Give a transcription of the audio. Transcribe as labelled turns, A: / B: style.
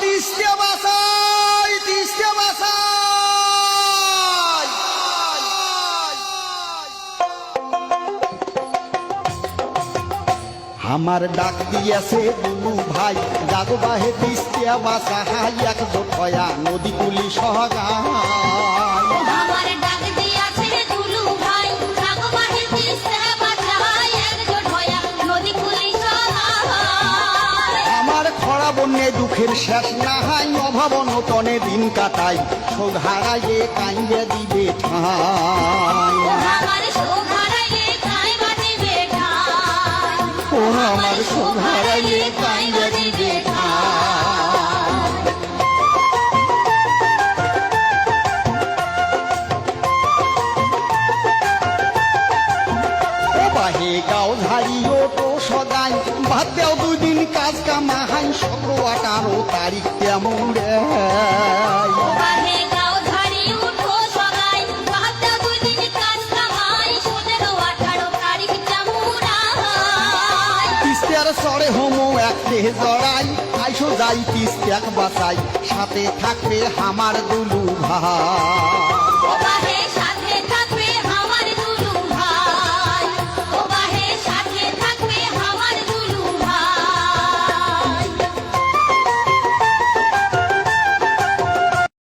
A: তিস্তা বাসাই তিস্তা বাসাই।
B: আমার ডাক দিয়েছে দুলু ভাই জাগবাহে তিস্তা বাসা হাই এক দফয়া নদী তুলি
A: সহগা খরা বন্যে দুঃখের শেষ না হাই অভাব নতনে দিন কাটাই শোক হারাইয়ে কাইয়ে দিবে ঠাই।
B: আমার
A: ও শোক হারাইয়ে কাইয়ে দিবে বাহে গাও সদাই ভাত দেও দুই দিন কাজ কামাহাই সতেরো আঠারো তারিখ তেমন রে সরে হোমো এক দেহ জড়াই আইসো যাই তিস্তাক বাসাই সাথে থাকবে হামার দুলু ভাই।